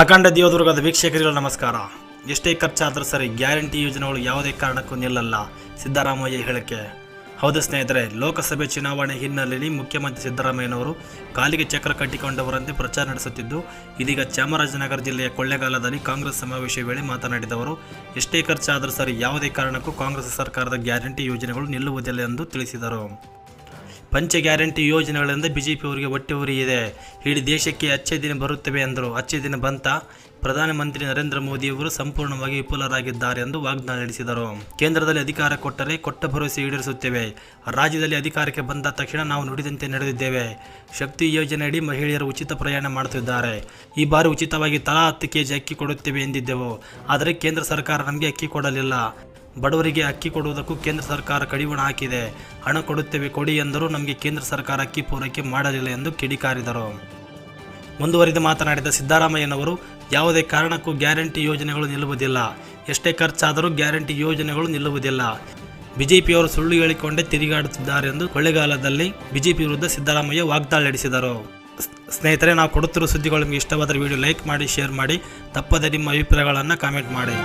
ಅಖಂಡ ದೇವದುರ್ಗದ ವೀಕ್ಷಕರಿಗೆ ನಮಸ್ಕಾರ. ಎಷ್ಟೇ ಖರ್ಚಾದರೂ ಸರಿ ಗ್ಯಾರಂಟಿ ಯೋಜನೆಗಳು ಯಾವುದೇ ಕಾರಣಕ್ಕೂ ನಿಲ್ಲಲ್ಲ. ಸಿದ್ದರಾಮಯ್ಯ ಹೇಳಿಕೆ. ಹೌದು ಸ್ನೇಹಿತರೆ, ಲೋಕಸಭೆ ಚುನಾವಣೆ ಹಿನ್ನೆಲೆಯಲ್ಲಿ ಮುಖ್ಯಮಂತ್ರಿ ಸಿದ್ದರಾಮಯ್ಯನವರು ಕಾಲಿಗೆ ಚಕ್ರ ಕಟ್ಟಿಕೊಂಡವರಂತೆ ಪ್ರಚಾರ ನಡೆಸುತ್ತಿದ್ದು, ಇದೀಗ ಚಾಮರಾಜನಗರ ಜಿಲ್ಲೆಯ ಕೊಳ್ಳೆಗಾಲದಲ್ಲಿ ಕಾಂಗ್ರೆಸ್ ಸಮಾವೇಶ ವೇಳೆ ಮಾತನಾಡಿದವರು, ಎಷ್ಟೇ ಖರ್ಚಾದರೂ ಸರಿ ಯಾವುದೇ ಕಾರಣಕ್ಕೂ ಕಾಂಗ್ರೆಸ್ ಸರ್ಕಾರದ ಗ್ಯಾರಂಟಿ ಯೋಜನೆಗಳು ನಿಲ್ಲುವುದಿಲ್ಲ ಎಂದು ತಿಳಿಸಿದರು. ಪಂಚ ಗ್ಯಾರಂಟಿ ಯೋಜನೆಗಳಿಂದ ಬಿಜೆಪಿಯವರಿಗೆ ಹೊಟ್ಟೆ ಉರಿ ಇದೆ. ಇಡೀ ದೇಶಕ್ಕೆ ಅಚ್ಚೆ ದಿನ ಬರುತ್ತವೆ ಎಂದರು. ಅಚ್ಚೆ ದಿನ ಬಂತ ಪ್ರಧಾನಮಂತ್ರಿ ನರೇಂದ್ರ ಮೋದಿಯವರು ಸಂಪೂರ್ಣವಾಗಿ ವಿಫಲರಾಗಿದ್ದಾರೆ ಎಂದು ವಾಗ್ದಾನ ನಡೆಸಿದರು. ಕೇಂದ್ರದಲ್ಲಿ ಅಧಿಕಾರ ಕೊಟ್ಟರೆ ಕೊಟ್ಟ ಭರವಸೆ ಈಡೇರಿಸುತ್ತೇವೆ. ರಾಜ್ಯದಲ್ಲಿ ಅಧಿಕಾರಕ್ಕೆ ಬಂದ ತಕ್ಷಣ ನಾವು ನುಡಿದಂತೆ ನಡೆದಿದ್ದೇವೆ. ಶಕ್ತಿ ಯೋಜನೆಯಡಿ ಮಹಿಳೆಯರು ಉಚಿತ ಪ್ರಯಾಣ ಮಾಡುತ್ತಿದ್ದಾರೆ. ಈ ಬಾರಿ ಉಚಿತವಾಗಿ ತಲಾ ಹತ್ತು ಕೆಜಿ ಅಕ್ಕಿ ಕೊಡುತ್ತೇವೆ ಎಂದಿದ್ದೆವು. ಆದರೆ ಕೇಂದ್ರ ಸರ್ಕಾರ ನಮಗೆ ಅಕ್ಕಿ ಕೊಡಲಿಲ್ಲ. ಬಡವರಿಗೆ ಅಕ್ಕಿ ಕೊಡುವುದಕ್ಕೂ ಕೇಂದ್ರ ಸರ್ಕಾರ ಕಡಿವಾಣ ಹಾಕಿದೆ. ಹಣ ಕೊಡುತ್ತೇವೆ, ಕೊಡಿ ಎಂದರೂ ನಮಗೆ ಕೇಂದ್ರ ಸರ್ಕಾರ ಅಕ್ಕಿ ಪೂರೈಕೆ ಮಾಡಲಿಲ್ಲ ಎಂದು ಕಿಡಿಕಾರಿದರು. ಮುಂದುವರಿದು ಮಾತನಾಡಿದ ಸಿದ್ದರಾಮಯ್ಯನವರು, ಯಾವುದೇ ಕಾರಣಕ್ಕೂ ಗ್ಯಾರಂಟಿ ಯೋಜನೆಗಳು ನಿಲ್ಲುವುದಿಲ್ಲ. ಎಷ್ಟೇ ಖರ್ಚಾದರೂ ಗ್ಯಾರಂಟಿ ಯೋಜನೆಗಳು ನಿಲ್ಲುವುದಿಲ್ಲ. ಬಿಜೆಪಿಯವರು ಸುಳ್ಳು ಹೇಳಿಕೊಂಡೇ ತಿರುಗಾಡುತ್ತಿದ್ದಾರೆ ಎಂದು ಕೊಳ್ಳೆಗಾಲದಲ್ಲಿ ಬಿಜೆಪಿ ವಿರುದ್ಧ ಸಿದ್ದರಾಮಯ್ಯ ವಾಗ್ದಾಳಿ ನಡೆಸಿದರು. ಸ್ನೇಹಿತರೆ, ನಾವು ಕೊಡುತ್ತಿರುವ ಸುದ್ದಿಗಳು ನಿಮಗೆ ಇಷ್ಟವಾದರೆ ವಿಡಿಯೋ ಲೈಕ್ ಮಾಡಿ, ಶೇರ್ ಮಾಡಿ, ತಪ್ಪದೆ ನಿಮ್ಮ ಅಭಿಪ್ರಾಯಗಳನ್ನು ಕಾಮೆಂಟ್ ಮಾಡಿ.